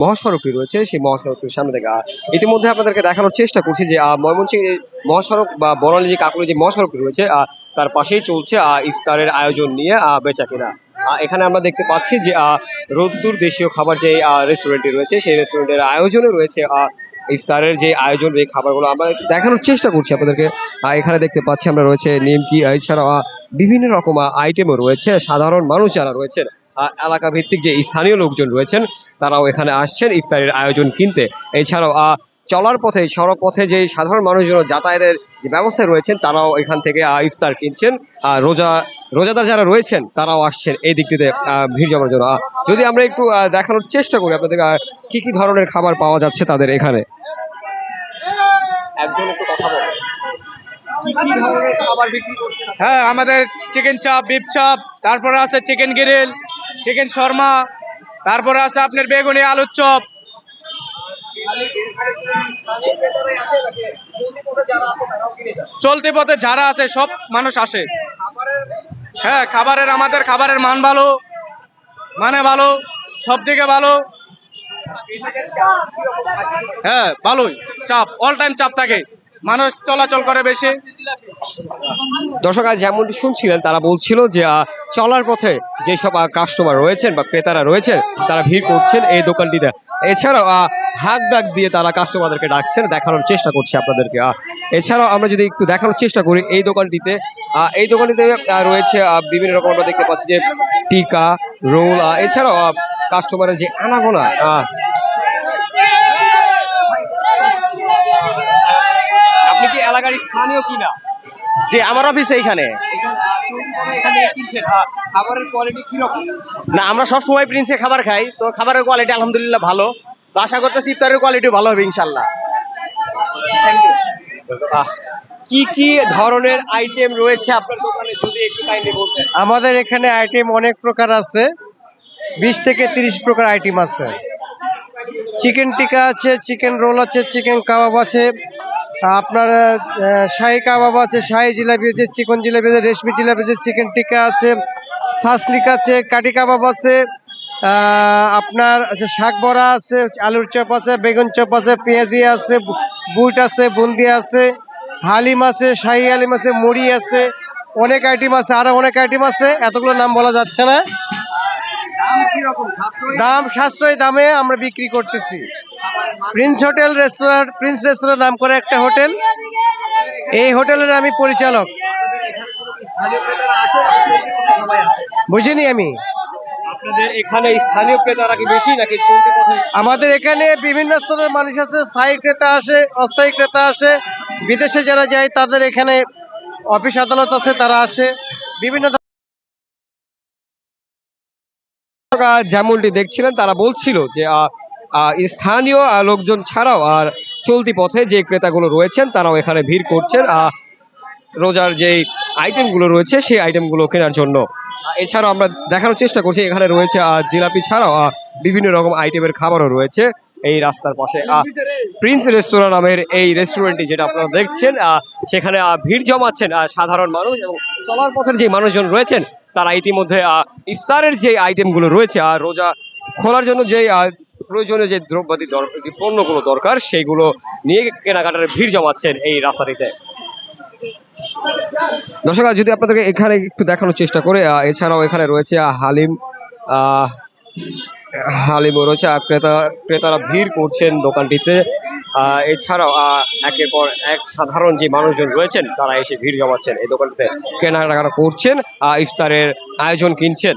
মহাসড়কটি রয়েছে সেই মহাসড়কটির সামনে থেকে ইতিমধ্যে আপনাদেরকে দেখানোর চেষ্টা করছি যে ময়মনসিংহ মহাসড়ক বা বনানী যে কাকুলি যে মহাসড়কটি রয়েছে তার পাশেই চলছে ইফতারের আয়োজন নিয়ে বেচা কেনা এখানে আমরা দেখতে পাচ্ছি যে রোদ্দুর দেশীয় খাবার যে রেস্টুরেন্টটি রয়েছে সেই রেস্টুরেন্টের আয়োজনে রয়েছে ইফতারের যে আয়োজন এই খাবারগুলো আমরা দেখানোর চেষ্টা করছি আপনাদেরকে। এখানে দেখতে পাচ্ছি আমরা রয়েছে নিমকি এছাড়া বিভিন্ন রকম আইটেমও রয়েছে। সাধারণ মানুষ যারা রয়েছেন আহ, এলাকা ভিত্তিক যে স্থানীয় লোকজন রয়েছেন তারাও এখানে আসছেন ইফতারের আয়োজন কিনতে। এছাড়াও আহ, চলার পথে সড়ক পথে যে সাধারণ মানুষজন যাতায়াতের যে ব্যবস্থায় রয়েছেন তারাও এখান থেকে ইফতার কিনছেন। আহ, রোজা রোজাদার যারা রয়েছেন তারাও আসছেন এই দিকটিতে আহ, ভিড় জমার জন্য। যদি আমরা একটু দেখানোর চেষ্টা করি আপনাদের কি কি ধরনের খাবার পাওয়া যাচ্ছে তাদের এখানে? একজন একটু কথা বলেন। কি কি ধরনের খাবার বিক্রি করছেন? হ্যাঁ আমাদের চিকেন চাপ বিফ চাপ তারপরে আছে চিকেন গ্রিল চিকেন শর্মা, তারপরে আছে আপনার বেগুনি আলুর চপ। চলতি পথে যারা আছে, সব মানুষ আসে। হ্যাঁ খাবারের, আমাদের খাবারের মান ভালো মানে ভালো, সব দিকে ভালো। হ্যাঁ ভালোই, চাপ অল টাইম চাপ থাকে। মানুষ চলাচল করে বেশি। দর্শক, আজ যেমনটি শুনছিলেন, তারা বলছিল যে চলার পথে যেসব কাস্টমার রয়েছেন বা ক্রেতারা রয়েছেন, তারা ভিড় করছেন এই দোকানটিতে। এছাড়াও হাক ডাক দিয়ে তারা কাস্টমারদেরকে ডাকছেন, দেখানোর চেষ্টা করছে আপনাদেরকে এছাড়াও, আমরা যদি একটু দেখানোর চেষ্টা করি, এই দোকানটিতে এই দোকানটিতে রয়েছে বিভিন্ন রকম আমরা দেখতে পাচ্ছি যে, টিকা, রোল এছাড়াও কাস্টমারের যে আনাগোনা আপনি কি এলাকার স্থানীয় কিনা? যে আমার অফিস এইখানে। খাবারের কোয়ালিটি কীরকম? না আমরা সব সময় প্রিন্সে খাবার খাই তো খাবারের কোয়ালিটি আলহামদুলিল্লাহ ভালো। তো আশা করতেছি ইফতারের কোয়ালিটি ভালো হবে ইনশাল্লাহ। কি কি ধরনের আইটেম রয়েছে আপনার দোকানে? যদি একটু কাইন্ডলি বলতেন। আমাদের এখানে আইটেম অনেক প্রকার আছে। বিশ থেকে তিরিশ প্রকার আইটেম আছে। চিকেন টিকা আছে চিকেন রোল আছে চিকেন কাবাব আছে। আপনার শাহী কাবাব আছে, শাহী জিলাপি আছে, চিকন জিলাপি আছে, রেশমি জিলাপি আছে, চিকেন টিকা আছে সাসলিক আছে, কাটি কাবাব আছে আপনার শাক বড়া আছে, আলুর চপ আছে, বেগুন চপ আছে, পেঁয়াজি আছে, বুট আছে, বুন্দি আছে, হালিম আছে, শাহী হালিম আছে, মুড়ি আছে, অনেক আইটেম আছে, আরও অনেক আইটেম আছে, এতগুলো নাম বলা যাচ্ছে না। দাম সাশ্রয়ী দামে আমরা বিক্রি করতেছি। Prince hotel restaurant prince restaurant নাম করে একটা হোটেল। এই হোটেলের আমি পরিচালক। বুঝিনি আমি? আপনাদের এখানে স্থানীয় ক্রেতারা কি বেশি নাকি আমাদের এখানে বিভিন্ন স্তরের মানুষ আছে স্থায়ী ক্রেতা আসে অস্থায়ী ক্রেতা আসে। বিদেশে যারা যায় তাদের এখানে অফিস আদালত আছে তারা আসে। বিভিন্ন যেমনটি দেখছিলেন তারা বলছিল যে স্থানীয় লোকজন ছাড়াও আর চলতি পথে যে ক্রেতাগুলো রয়েছেন, তারাও এখানে ভিড় করছেন। রোজার যে আইটেমগুলো রয়েছে, সেই আইটেমগুলো কেনার জন্য। এছাড়াও আমরা দেখানোর চেষ্টা করছি, এখানে রয়েছে জিলাপি ছাড়াও বিভিন্ন রকম আইটেমের খাবারও রয়েছে এই রাস্তার পাশে। প্রিন্স রেস্তোরাঁ নামের এই রেস্টুরেন্টটি যেটা আপনারা দেখছেন সেখানে ভিড় জমাচ্ছেন সাধারণ মানুষ এবং চলার পথের যে মানুষজন রয়েছেন, তারা ইতিমধ্যে ইফতারের যে আইটেমগুলো রয়েছে আর রোজা খোলার জন্য যে আহ, প্রয়োজনীয় যে দ্রব্যাদি যে পণ্যগুলো দরকার সেইগুলো নিয়ে কেনাকাটার ভিড় জমাচ্ছেন এই রাস্তাটিতে। দর্শক যদি আপনাদেরকে এখানে একটু দেখানোর চেষ্টা করে এছাড়াও এখানে রয়েছে আহ, হালিম রয়েছে ক্রেতা ক্রেতারা ভিড় করছেন দোকানটিতে। এছাড়াও একের পর এক সাধারণ যে মানুষজন রয়েছেন তারা এসে ভিড় জমাচ্ছেন এই দোকানটিতে। কেনাকাটা করছেন ইফতারের আয়োজন কিনছেন।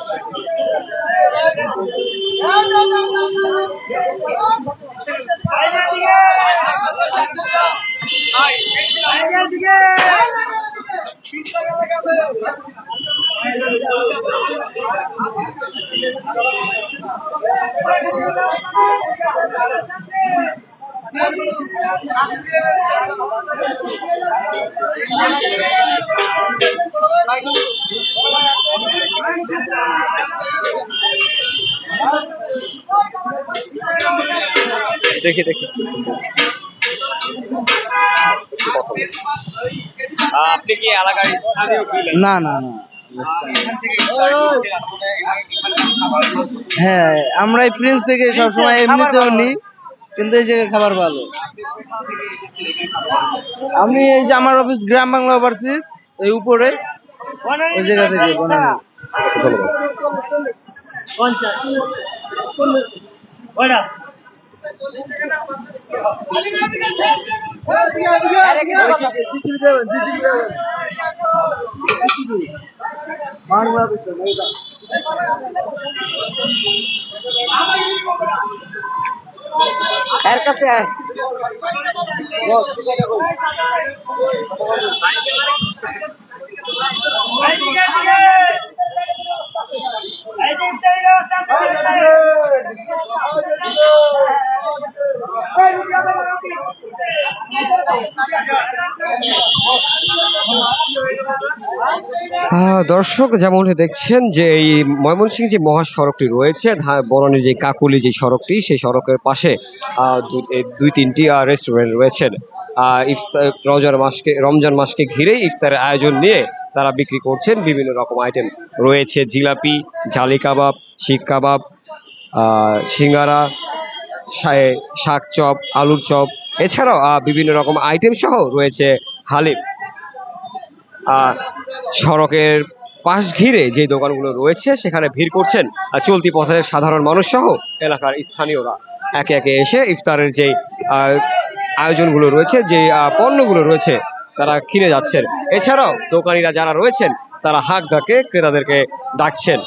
দেখি দেখি। আপনি কি এলাকার স্থানীয় না না না। হ্যাঁ আমরা এই প্রিন্স থেকে সবসময় এমনিতেও নিই কিন্তু এই জায়গায় খাবার ভালো। আমি এই যে আমার অফিস গ্রাম বাংলা ওভারসিস এই উপরে ওই জায়গা থেকে বনানী। আচ্ছা, ধন্যবাদ আহ, দর্শক, যেমন দেখছেন যে এই ময়মনসিংহ যে মহাসড়কটি রয়েছে বনানীর যে কাকুলি যে সড়কটি, সেই সড়কের পাশে দুই তিনটি রেস্টুরেন্ট রয়েছেন। ইফতার, রমজান মাসকে রমজান মাসকে ঘিরেই ইফতারের আয়োজন নিয়ে তারা বিক্রি করছেন। বিভিন্ন রকম আইটেম রয়েছে, জিলাপি, জালি কাবাব, শিক কাবাব সিঙ্গারা শাক চপ, আলুর চপ। এছাড়াও বিভিন্ন রকম আইটেম সহ রয়েছে হালিম। সড়কের পাশ ঘিরে যে দোকানগুলো রয়েছে, সেখানে ভিড় করছেন চলতি পথের সাধারণ মানুষ সহ এলাকার স্থানীয়রা। একে একে এসে ইফতারের যে আয়োজনগুলো রয়েছে, যে পণ্যগুলো রয়েছে, তারা কিনে যাচ্ছেন। এছাড়াও দোকানিরা যারা রয়েছেন, তারা হাক ডাকে ক্রেতাদেরকে ডাকছেন।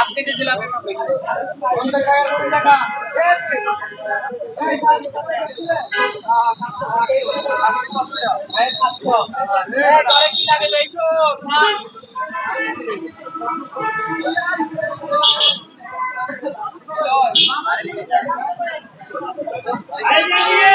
আপনি জেলা Thank you. Hallelujah.